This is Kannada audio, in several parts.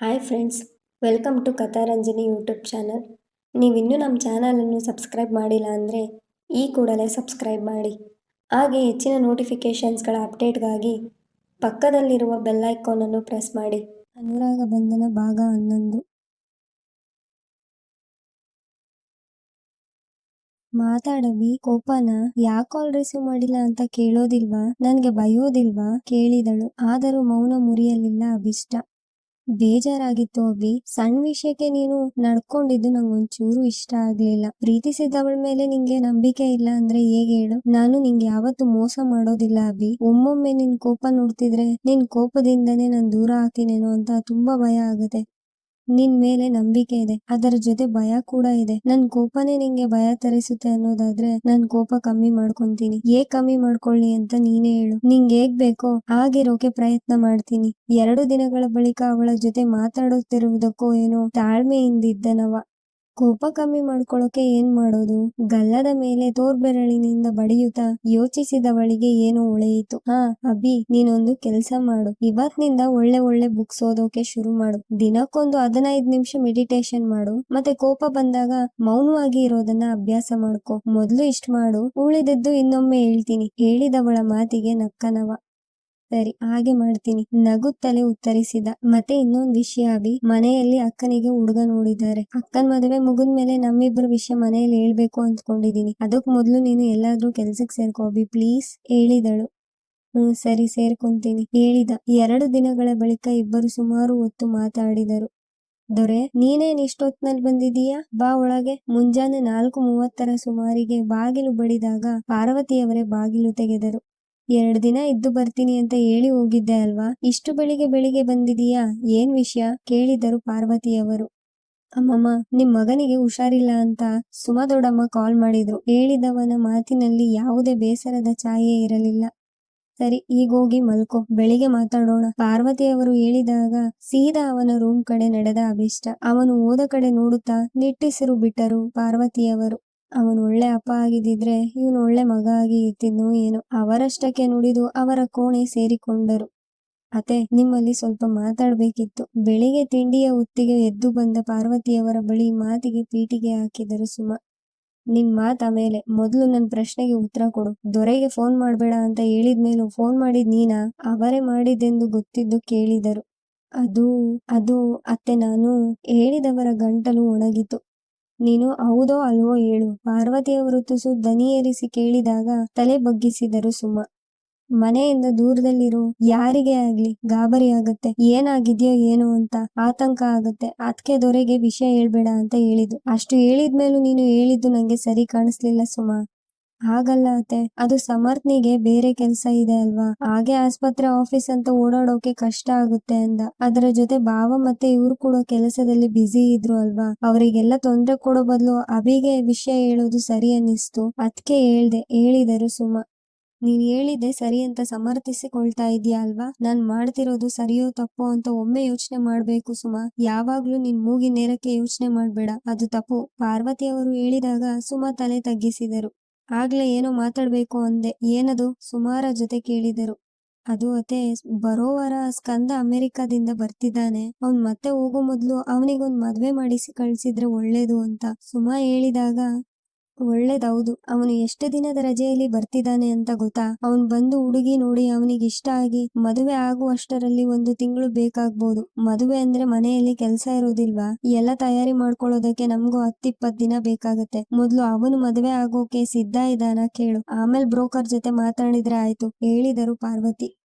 Hi friends welcome to Katharanjani YouTube channel ನೀವಿನ್ನೂ ನಮ್ಮ ಚಾನಲನ್ನು ಸಬ್ಸ್ಕ್ರೈಬ್ ಮಾಡಿಲ್ಲ ಅಂದರೆ ಈ ಕೂಡಲೇ ಸಬ್ಸ್ಕ್ರೈಬ್ ಮಾಡಿ. ಹಾಗೆ ಹೆಚ್ಚಿನ ನೋಟಿಫಿಕೇಷನ್ಸ್ಗಳ ಅಪ್ಡೇಟ್ಗಾಗಿ ಪಕ್ಕದಲ್ಲಿರುವ ಬೆಲ್ ಐಕಾನನ್ನು ಪ್ರೆಸ್ ಮಾಡಿ. ಅನುರಾಗ ಬಂಧನ ಭಾಗ ಹನ್ನೊಂದು. ಮಾತಾಡವಿ, ಕೋಪನ ಯಾಕೆ ಕಾಲ್ ರಿಸೀವ್ ಮಾಡಿಲ್ಲ ಅಂತ ಕೇಳೋದಿಲ್ವಾ? ನನ್ಗೆ ಬಯೋದಿಲ್ವಾ? ಕೇಳಿದಳು. ಆದರೂ ಮೌನ ಮುರಿಯಲಿಲ್ಲ ಅಭಿಷ್ಟ. ಬೇಜಾರಾಗಿತ್ತು ಅಭಿ ಸಣ್ಣ ವಿಷಯಕ್ಕೆ ನೀನು ನಡ್ಕೊಂಡಿದ್ದು ನಂಗೆ ಒಂಚೂರು ಇಷ್ಟ ಆಗ್ಲಿಲ್ಲ. ಪ್ರೀತಿಸಿದವಳ ಮೇಲೆ ನಿಂಗೆ ನಂಬಿಕೆ ಇಲ್ಲ ಅಂದ್ರೆ ಹೇಗೆ ಹೇಳು? ನಾನು ನಿಂಗೆ ಯಾವತ್ತು ಮೋಸ ಮಾಡೋದಿಲ್ಲ ಅಭಿ. ಒಮ್ಮೊಮ್ಮೆ ನಿನ್ ಕೋಪ ನೋಡ್ತಿದ್ರೆ ನಿನ್ ಕೋಪದಿಂದನೇ ನಾನ್ ದೂರ ಆಗ್ತೀನೇನೋ ಅಂತ ತುಂಬಾ ಭಯ ಆಗುತ್ತೆ. ನಿನ್ ಮೇಲೆ ನಂಬಿಕೆ ಇದೆ. ಅದರ ಜೊತೆ ಭಯ ಕೂಡ ಇದೆ. ನನ್ ಕೋಪನೇ ನಿಂಗೆ ಭಯ ತರಿಸುತ್ತೆ ಅನ್ನೋದಾದ್ರೆ ನನ್ ಕೋಪ ಕಮ್ಮಿ ಮಾಡ್ಕೊಂತೀನಿ. ಏ ಕಮ್ಮಿ ಮಾಡ್ಕೊಳ್ಳಿ ಅಂತ ನೀನೇ ಹೇಳು. ನಿಂಗೆ ಹೇಗ್ ಬೇಕೋ ಹಾಗಿರೋಕೆ ಪ್ರಯತ್ನ ಮಾಡ್ತೀನಿ. ಎರಡು ದಿನಗಳ ಬಳಿಕ ಅವಳ ಜೊತೆ ಮಾತಾಡುತ್ತಿರುವುದಕ್ಕೂ ಏನೋ ತಾಳ್ಮೆಯಿಂದಿದ್ದನವ ಕೋಪ ಕಮ್ಮಿ ಮಾಡ್ಕೊಳ್ಳೋಕೆ ಏನ್ ಮಾಡೋದು? ಗಲ್ಲದ ಮೇಲೆ ತೋರ್ಬೆರಳಿನಿಂದ ಬಡಿಯುತ್ತಾ ಯೋಚಿಸಿದವಳಿಗೆ ಏನೋ ಉಳಿಯಿತು ಹಾ, ಅಭಿ, ನೀನೊಂದು ಕೆಲಸ ಮಾಡು. ಇವತ್ತಿನಿಂದ ಒಳ್ಳೆ ಒಳ್ಳೆ ಬುಕ್ಸ್ ಓದೋಕೆ ಶುರು ಮಾಡು. ದಿನಕ್ಕೊಂದು ಹದಿನೈದು ನಿಮಿಷ ಮೆಡಿಟೇಷನ್ ಮಾಡು. ಮತ್ತೆ ಕೋಪ ಬಂದಾಗ ಮೌನವಾಗಿ ಇರೋದನ್ನ ಅಭ್ಯಾಸ ಮಾಡ್ಕೊ. ಮೊದ್ಲು ಇಷ್ಟ ಮಾಡು. ಉಳಿದದ್ದು ಇನ್ನೊಮ್ಮೆ ಹೇಳ್ತೀನಿ. ಹೇಳಿದವಳ ಮಾತಿಗೆ ನಕ್ಕನವ. ಸರಿ, ಹಾಗೆ ಮಾಡ್ತೀನಿ. ನಗುತ್ತಲೇ ಉತ್ತರಿಸಿದ. ಮತ್ತೆ ಇನ್ನೊಂದ್ ವಿಷಯ ಅಭಿ, ಮನೆಯಲ್ಲಿ ಅಕ್ಕನಿಗೆ ಹುಡುಗ ನೋಡಿದ್ದಾರೆ. ಅಕ್ಕನ ಮದುವೆ ಮುಗಿದ್ಮೇಲೆ ನಮ್ಮಿಬ್ಬರ ವಿಷಯ ಮನೆಯಲ್ಲಿ ಹೇಳ್ಬೇಕು ಅಂದ್ಕೊಂಡಿದೀನಿ. ಅದಕ್ ಮೊದ್ಲು ನೀನು ಎಲ್ಲಾದ್ರೂ ಕೆಲ್ಸಕ್ ಸೇರ್ಕೋ ಪ್ಲೀಸ್ ಹೇಳಿದಳು. ಹ್ಮ್, ಸರಿ, ಸೇರ್ಕೊಂತೀನಿ. ಹೇಳಿದ. ಎರಡು ದಿನಗಳ ಬಳಿಕ ಇಬ್ಬರು ಸುಮಾರು ಹೊತ್ತು ಮಾತಾಡಿದರು. ದೊರೆ, ನೀನೇನ್ ಇಷ್ಟೊತ್ನಲ್ಲಿ ಬಂದಿದೀಯಾ? ಬಾ ಒಳಗೆ. ಮುಂಜಾನೆ ನಾಲ್ಕು ಮೂವತ್ತರ ಸುಮಾರಿಗೆ ಬಾಗಿಲು ಬಡಿದಾಗ ಪಾರ್ವತಿಯವರೇ ಬಾಗಿಲು ತೆಗೆದರು. ಎರಡ್ ದಿನ ಇದ್ದು ಬರ್ತೀನಿ ಅಂತ ಹೇಳಿ ಹೋಗಿದ್ದೆ ಅಲ್ವಾ? ಇಷ್ಟು ಬೆಳಿಗ್ಗೆ ಬೆಳಿಗ್ಗೆ ಬಂದಿದೀಯಾ? ಏನ್ ವಿಷಯ? ಕೇಳಿದರು ಪಾರ್ವತಿಯವರು. ಅಮ್ಮಮ್ಮ, ನಿಮ್ ಮಗನಿಗೆ ಹುಷಾರಿಲ್ಲ ಅಂತ ಸುಮಾ ದೊಡ್ಡಮ್ಮ ಕಾಲ್ ಮಾಡಿದ್ರು. ಹೇಳಿದವನ ಮಾತಿನಲ್ಲಿ ಯಾವುದೇ ಬೇಸರದ ಛಾಯೆ ಇರಲಿಲ್ಲ. ಸರಿ, ಈಗ ಹೋಗಿ ಮಲ್ಕೋ. ಬೆಳಿಗ್ಗೆ ಮಾತಾಡೋಣ. ಪಾರ್ವತಿಯವರು ಹೇಳಿದಾಗ ಸೀದಾ ಅವನ ರೂಮ್ ಕಡೆ ನಡೆದ ಅಭಿಷ್ಟ. ಅವನು ಹೋದ ಕಡೆ ನೋಡುತ್ತಾ ನಿಟ್ಟಿಸಿರು ಬಿಟ್ಟರು ಪಾರ್ವತಿಯವರು. ಅವನು ಒಳ್ಳೆ ಅಪ್ಪ ಆಗಿದ್ದಿದ್ರೆ ಇವನು ಒಳ್ಳೆ ಮಗ ಆಗಿ ಇರ್ತಿದ್ನು ಏನೋ, ಅವರಷ್ಟಕ್ಕೆ ನುಡಿದು ಅವರ ಕೋಣೆ ಸೇರಿಕೊಂಡರು. ಅತೆ ನಿಮ್ಮಲ್ಲಿ ಸ್ವಲ್ಪ ಮಾತಾಡ್ಬೇಕಿತ್ತು. ಬೆಳಿಗ್ಗೆ ತಿಂಡಿಯ ಹೊತ್ತಿಗೆ ಎದ್ದು ಬಂದ ಪಾರ್ವತಿಯವರ ಬಳಿ ಮಾತಿಗೆ ಪೀಟಿಗೆ ಹಾಕಿದರು ಸುಮ. ನಿನ್ ಮಾತ ಮೇಲೆ ಮೊದಲು ನನ್ನ ಪ್ರಶ್ನೆಗೆ ಉತ್ತರ ಕೊಡು. ದೊರೆಗೆ ಫೋನ್ ಮಾಡಬೇಡ ಅಂತ ಹೇಳಿದ್ಮೇಲೂ ಫೋನ್ ಮಾಡಿದ್ ನೀನಾ? ಅವರೇ ಮಾಡಿದ್ದೆಂದು ಗೊತ್ತಿದ್ದು ಕೇಳಿದರು. ಅದು ಅದು, ಅತ್ತೆ, ನಾನು ಹೇಳಿದವರ ಗಂಟಲು ಒಣಗಿತು ನೀನು ಹೌದೋ ಅಲ್ವೋ ಹೇಳು. ಪಾರ್ವತಿಯವರು ತುಸು ದನಿ ಏರಿಸಿ ಕೇಳಿದಾಗ ತಲೆ ಬಗ್ಗಿಸಿದರು ಸುಮ. ಮನೆಯಿಂದ ದೂರದಲ್ಲಿರೋ. ಯಾರಿಗೆ ಆಗ್ಲಿ? ಗಾಬರಿ ಆಗತ್ತೆ. ಏನಾಗಿದ್ಯೋ ಏನು ಅಂತ ಆತಂಕ ಆಗತ್ತೆ. ಅದಕ್ಕೆ ದೊರೆಗೆ ವಿಷಯ ಹೇಳ್ಬೇಡ ಅಂತ ಹೇಳಿದ್ದು. ಅಷ್ಟು ಹೇಳಿದ್ಮೇಲೂ ನೀನು ಹೇಳಿದ್ದು ನಂಗೆ ಸರಿ ಕಾಣಿಸ್ಲಿಲ್ಲ ಸುಮ. ಹಾಗಲ್ಲ ಅತ್ತೆ. ಅದು ಸಮರ್ಥ್ನಿಗೆ ಬೇರೆ ಕೆಲ್ಸ ಇದೆ ಅಲ್ವಾ? ಹಾಗೆ ಆಸ್ಪತ್ರೆ ಆಫೀಸ್ ಅಂತ ಓಡಾಡೋಕೆ ಕಷ್ಟ ಆಗುತ್ತೆ ಅಂದ. ಅದರ ಜೊತೆ ಭಾವ ಮತ್ತೆ ಇವ್ರು ಕೂಡ ಕೆಲಸದಲ್ಲಿ ಬ್ಯುಸಿ ಇದ್ರು ಅಲ್ವಾ? ಅವರಿಗೆಲ್ಲ ತೊಂದ್ರೆ ಕೊಡೋ ಬದಲು ಅಭಿಗೆ ವಿಷಯ ಹೇಳೋದು ಸರಿ ಅನ್ನಿಸ್ತು. ಅದ್ಕೆ ಹೇಳ್ದೆ, ಹೇಳಿದರು ಸುಮ. ನೀನ್ ಹೇಳಿದ್ದೆ ಸರಿ ಅಂತ ಸಮರ್ಥಿಸಿಕೊಳ್ತಾ ಇದೀಯ ಅಲ್ವಾ? ನಾನ್ ಮಾಡ್ತಿರೋದು ಸರಿಯೋ ತಪ್ಪೋ ಅಂತ ಒಮ್ಮೆ ಯೋಚನೆ ಮಾಡ್ಬೇಕು ಸುಮ. ಯಾವಾಗ್ಲೂ ನಿನ್ ಮೂಗಿ ನೇರಕ್ಕೆ ಯೋಚನೆ ಮಾಡ್ಬೇಡ. ಅದು ತಪ್ಪು. ಪಾರ್ವತಿ ಅವರು ಹೇಳಿದಾಗ ಸುಮ ತಲೆ ತಗ್ಗಿಸಿದರು. ಆಗ್ಲೇ ಏನೋ ಮಾತಾಡ್ಬೇಕು ಅಂದೆ. ಏನದು? ಸುಮಾರ ಜೊತೆ ಕೇಳಿದರು. ಅದು ಅತೆ ಬರೋವರ ಸ್ಕಂದ ಅಮೆರಿಕಾದಿಂದ ಬರ್ತಿದ್ದಾನೆ. ಅವ್ನ್ ಮತ್ತೆ ಹೋಗೋ ಮೊದ್ಲು ಅವನಿಗೊಂದ್ ಮದ್ವೆ ಮಾಡಿಸಿ ಕಳ್ಸಿದ್ರೆ ಒಳ್ಳೇದು ಅಂತ. ಸುಮಾ ಹೇಳಿದಾಗ ಒಳ್ಳೇದೌದು. ಅವನು ಎಷ್ಟು ದಿನದ ರಜೆಯಲ್ಲಿ ಬರ್ತಿದ್ದಾನೆ ಅಂತ ಗೊತ್ತಾ? ಅವನ್ ಬಂದು ಹುಡುಗಿ ನೋಡಿ ಅವನಿಗೆ ಇಷ್ಟ ಆಗಿ ಮದುವೆ ಆಗುವಷ್ಟರಲ್ಲಿ ಒಂದು ತಿಂಗಳು ಬೇಕಾಗ್ಬೋದು. ಮದುವೆ ಅಂದ್ರೆ ಮನೆಯಲ್ಲಿ ಕೆಲ್ಸ ಇರೋದಿಲ್ವಾ ಎಲ್ಲ ತಯಾರಿ ಮಾಡ್ಕೊಳ್ಳೋದಕ್ಕೆ ನಮ್ಗೂ ಹತ್ತಿಪ್ಪತ್ ದಿನ ಬೇಕಾಗತ್ತೆ. ಮೊದ್ಲು ಅವನು ಮದುವೆ ಆಗೋಕೆ ಸಿದ್ಧ ಇದ್ದಾನ ಕೇಳು. ಆಮೇಲೆ ಬ್ರೋಕರ್ ಜೊತೆ ಮಾತಾಡಿದ್ರೆ ಆಯ್ತು. ಹೇಳಿದರು ಪಾರ್ವತಿ.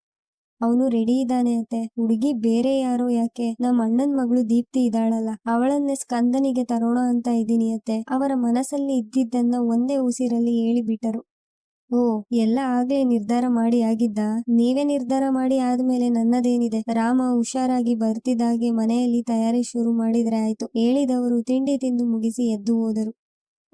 ಅವನು ರೆಡಿ ಇದ್ದಾನೆ ಅಂತೆ ಹುಡುಗಿ ಬೇರೆ ಯಾರೋ ಯಾಕೆ? ನಮ್ಮ ಅಣ್ಣನ್ ಮಗಳು ದೀಪ್ತಿ ಇದ್ದಾಳಲ್ಲ. ಅವಳನ್ನೇ ಸ್ಕಂದನಿಗೆ ತರೋಣ ಅಂತ ಇದೀನಿ ಅತ್ತೆ. ಅವರ ಮನಸ್ಸಲ್ಲಿ ಇದ್ದಿದ್ದನ್ನ ಒಂದೇ ಉಸಿರಲ್ಲಿ ಹೇಳಿಬಿಟ್ಟರು ಓ, ಎಲ್ಲ ಆಗ್ಲೇ ನಿರ್ಧಾರ ಮಾಡಿ ಆಗಿದ್ದ? ನೀವೇ ನಿರ್ಧಾರ ಮಾಡಿ ಆದ್ಮೇಲೆ ನನ್ನದೇನಿದೆ? ರಾಮ ಹುಷಾರಾಗಿ ಬರ್ತಿದ್ದಾಗೆ ಮನೆಯಲ್ಲಿ ತಯಾರಿ ಶುರು ಮಾಡಿದ್ರೆ ಆಯ್ತು. ಹೇಳಿದವರು ತಿಂಡಿ ತಿಂದು ಮುಗಿಸಿ ಎದ್ದು ಹೋದರು.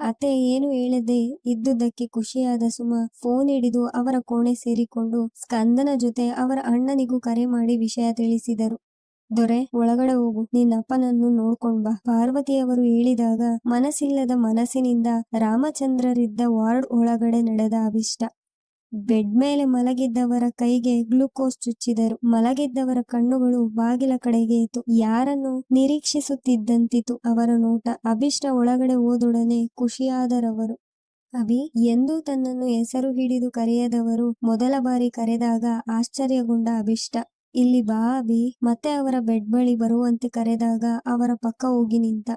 ಅತ್ತೆ ಏನು ಹೇಳದೆ ಇದ್ದುದಕ್ಕೆ ಖುಷಿಯಾದ ಸುಮ ಫೋನ್ ಹಿಡಿದು ಅವರ ಕೋಣೆ ಸೇರಿಕೊಂಡು ಸ್ಕಂದನ ಜೊತೆ ಅವರ ಅಣ್ಣನಿಗೂ ಕರೆ ಮಾಡಿ ವಿಷಯ ತಿಳಿಸಿದರು. ದೊರೆ, ಒಳಗಡೆ ಹೋಗು. ನಿನ್ನಪ್ಪನನ್ನು ನೋಡ್ಕೊಂಡ್ ಬಾ. ಪಾರ್ವತಿಯವರು ಹೇಳಿದಾಗ ಮನಸ್ಸಿಲ್ಲದ ಮನಸ್ಸಿನಿಂದ ರಾಮಚಂದ್ರರಿದ್ದ ವಾರ್ಡ್ ಒಳಗಡೆ ನಡೆದ ಅಭಿಷ್ಟ. ಬೆಡ್ ಮೇಲೆ ಮಲಗಿದ್ದವರ ಕೈಗೆ ಗ್ಲೂಕೋಸ್ ಚುಚ್ಚಿದರು. ಮಲಗಿದ್ದವರ ಕಣ್ಣುಗಳು ಬಾಗಿಲ ಕಡೆಗೆ ಇತ್ತು. ಯಾರನ್ನು ನಿರೀಕ್ಷಿಸುತ್ತಿದ್ದಂತಿತು ಅವರ ನೋಟ. ಅಭಿಷ್ಟ ಒಳಗಡೆ ಓದೊಡನೆ ಖುಷಿಯಾದರವರು. ಅಭಿ, ಎಂದೂ ತನ್ನನ್ನು ಹೆಸರು ಹಿಡಿದು ಕರೆಯದವರು ಮೊದಲ ಬಾರಿ ಕರೆದಾಗ ಆಶ್ಚರ್ಯಗೊಂಡ ಅಭಿಷ್ಟ. ಇಲ್ಲಿ ಬಾ ಅಭಿ, ಮತ್ತೆ ಅವರ ಬೆಡ್ ಬಳಿ ಬರುವಂತೆ ಕರೆದಾಗ ಅವರ ಪಕ್ಕ ಹೋಗಿ ನಿಂತ.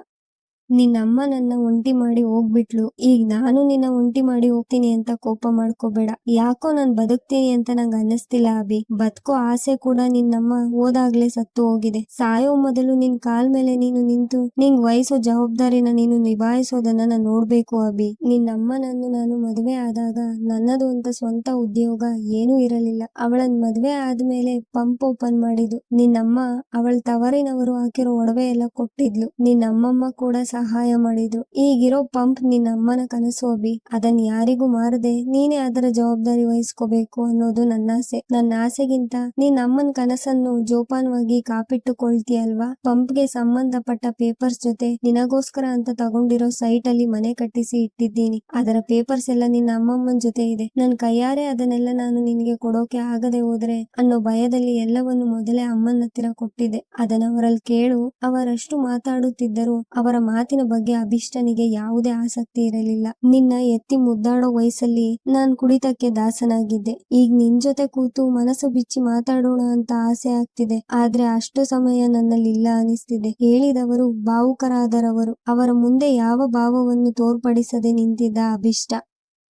ನಿನ್ನಮ್ಮ ನನ್ನ ಒಂಟಿ ಮಾಡಿ ಹೋಗ್ಬಿಟ್ಲು. ಈಗ ನಾನು ನಿನ್ನ ಒಂಟಿ ಮಾಡಿ ಹೋಗ್ತೀನಿ ಅಂತ ಕೋಪ ಮಾಡ್ಕೋಬೇಡ. ಯಾಕೋ ನಾನ್ ಬದುಕ್ತೀನಿ ಅಂತ ನಂಗೆ ಅನ್ನಿಸ್ತಿಲ್ಲ ಅಭಿ. ಬದುಕೋ ಆಸೆ ಕೂಡ ನಿನ್ನಮ್ಮ ಹೋದಾಗ್ಲೇ ಸತ್ತು ಹೋಗಿದೆ. ಸಾಯೋ ಮೊದಲು ನಿನ್ ಕಾಲ್ ಮೇಲೆ ನೀನು ನಿಂತು, ನಿಂಗ್ ವಹಿಸೋ ಜವಾಬ್ದಾರಿನ ನೀನು ನಿಭಾಯಿಸೋದನ್ನ ನಾನು ನೋಡ್ಬೇಕು ಅಭಿ. ನಿನ್ನಮ್ಮನನ್ನು ನಾನು ಮದುವೆ ಆದಾಗ ನನ್ನದು ಅಂತ ಸ್ವಂತ ಉದ್ಯೋಗ ಏನೂ ಇರಲಿಲ್ಲ. ಅವಳನ್ ಮದ್ವೆ ಆದ್ಮೇಲೆ ಪಂಪ್ ಓಪನ್ ಮಾಡಿದ್ದು. ನಿನ್ನಮ್ಮ ಅವಳ ತವರಿನವರು ಹಾಕಿರೋ ಒಡವೆ ಎಲ್ಲ ಕೊಟ್ಟಿದ್ಲು. ನಿನ್ನಮ್ಮಮ್ಮ ಕೂಡ ಸಹಾಯ ಮಾಡಿದ್ರು. ಈಗಿರೋ ಪಂಪ್ ನಿನ್ನಮ್ಮನ ಕನಸು ಅಭಿ. ಅದನ್ ಯಾರಿಗೂ ಮಾರದೆ ನೀನೇ ಅದರ ಜವಾಬ್ದಾರಿ ವಹಿಸ್ಕೋಬೇಕು ಅನ್ನೋದು ನನ್ನ ಆಸೆ. ನನ್ನ ಆಸೆಗಿಂತ ನಿನ್ನ ಅಮ್ಮನ ಕನಸನ್ನು ಜೋಪಾನವಾಗಿ ಕಾಪಿಟ್ಟುಕೊಳ್ತೀಯಲ್ವಾ? ಪಂಪ್ಗೆ ಸಂಬಂಧಪಟ್ಟ ಪೇಪರ್ಸ್ ಜೊತೆ ನಿನಗೋಸ್ಕರ ಅಂತ ತಗೊಂಡಿರೋ ಸೈಟ್ ಅಲ್ಲಿ ಮನೆ ಕಟ್ಟಿಸಿ ಇಟ್ಟಿದ್ದೀನಿ. ಅದರ ಪೇಪರ್ಸ್ ಎಲ್ಲ ನಿನ್ನ ಅಮ್ಮಮ್ಮನ ಜೊತೆ ಇದೆ. ನನ್ ಕೈಯಾರೆ ಅದನ್ನೆಲ್ಲ ನಾನು ನಿನಗೆ ಕೊಡೋಕೆ ಆಗದೆ ಹೋದ್ರೆ ಅನ್ನೋ ಭಯದಲ್ಲಿ ಎಲ್ಲವನ್ನು ಮೊದಲೇ ಅಮ್ಮನ ಹತ್ತಿರ ಕೊಟ್ಟಿದೆ ಅದನ್ನ ಅವರಲ್ಲಿ ಕೇಳು. ಅವರಷ್ಟು ಮಾತಾಡುತ್ತಿದ್ದರು ಅವರ ಮಾತಿನ ಬಗ್ಗೆ ಅಭಿಷ್ಟನಿಗೆ ಯಾವುದೇ ಆಸಕ್ತಿ ಇರಲಿಲ್ಲ. ನಿನ್ನ ಎತ್ತಿ ಮುದ್ದಾಡೋ ವಯಸ್ಸಲ್ಲಿ ನಾನ್ ಕುಡಿತಕ್ಕೆ ದಾಸನಾಗಿದ್ದೆ. ಈಗ ನಿನ್ ಜೊತೆ ಕೂತು ಮನಸ್ಸು ಬಿಚ್ಚಿ ಮಾತಾಡೋಣ ಅಂತ ಆಸೆ ಆಗ್ತಿದೆ. ಆದ್ರೆ ಅಷ್ಟು ಸಮಯ ನನ್ನಲ್ಲಿ ಇಲ್ಲ ಅನಿಸ್ತಿದೆ. ಹೇಳಿದವರು ಭಾವುಕರಾದರವರು. ಅವರ ಮುಂದೆ ಯಾವ ಭಾವವನ್ನು ತೋರ್ಪಡಿಸದೆ ನಿಂತಿದ್ದ ಅಭಿಷ್ಟ.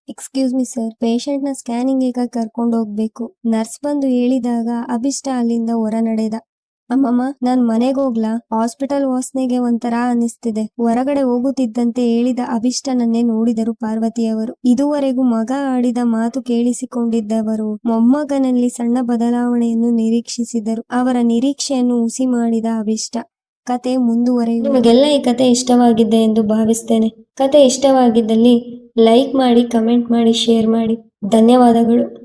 ಎಕ್ಸ್ಕ್ಯೂಸ್ ಮಿ ಸರ್ ಪೇಷಂಟ್ನ ಸ್ಕ್ಯಾನಿಂಗ್ ಈಗ ಕರ್ಕೊಂಡು ಹೋಗ್ಬೇಕು ನರ್ಸ್ ಬಂದು ಹೇಳಿದಾಗ ಅಭಿಷ್ಟ ಅಲ್ಲಿಂದ ಹೊರ ನಡೆದ ಅಮ್ಮಮ್ಮ, ನಾನ್ ಮನೆಗ್ ಹೋಗ್ಲಾ? ಹಾಸ್ಪಿಟಲ್ ವಾಸನೆಗೆ ಒಂಥರ ಅನಿಸ್ತಿದೆ ಹೊರಗಡೆ ಹೋಗುತ್ತಿದ್ದಂತೆ ಹೇಳಿದ ಅಭಿಷ್ಟನನ್ನೇ ನೋಡಿದರು ಪಾರ್ವತಿಯವರು. ಇದುವರೆಗೂ ಮಗ ಆಡಿದ ಮಾತು ಕೇಳಿಸಿಕೊಂಡಿದ್ದವರು. ಮೊಮ್ಮಗನಲ್ಲಿ ಸಣ್ಣ ಬದಲಾವಣೆಯನ್ನು ನಿರೀಕ್ಷಿಸಿದರು. ಅವರ ನಿರೀಕ್ಷೆಯನ್ನು ಹುಸಿ ಮಾಡಿದ ಅಭಿಷ್ಟ. ಕತೆ ಮುಂದುವರೆಯುವ ನಿಮಗೆಲ್ಲ ಈ ಕತೆ ಇಷ್ಟವಾಗಿದೆ ಎಂದು ಭಾವಿಸ್ತೇನೆ. ಕತೆ ಇಷ್ಟವಾಗಿದ್ದಲ್ಲಿ ಲೈಕ್ ಮಾಡಿ, ಕಮೆಂಟ್ ಮಾಡಿ, ಶೇರ್ ಮಾಡಿ. ಧನ್ಯವಾದಗಳು.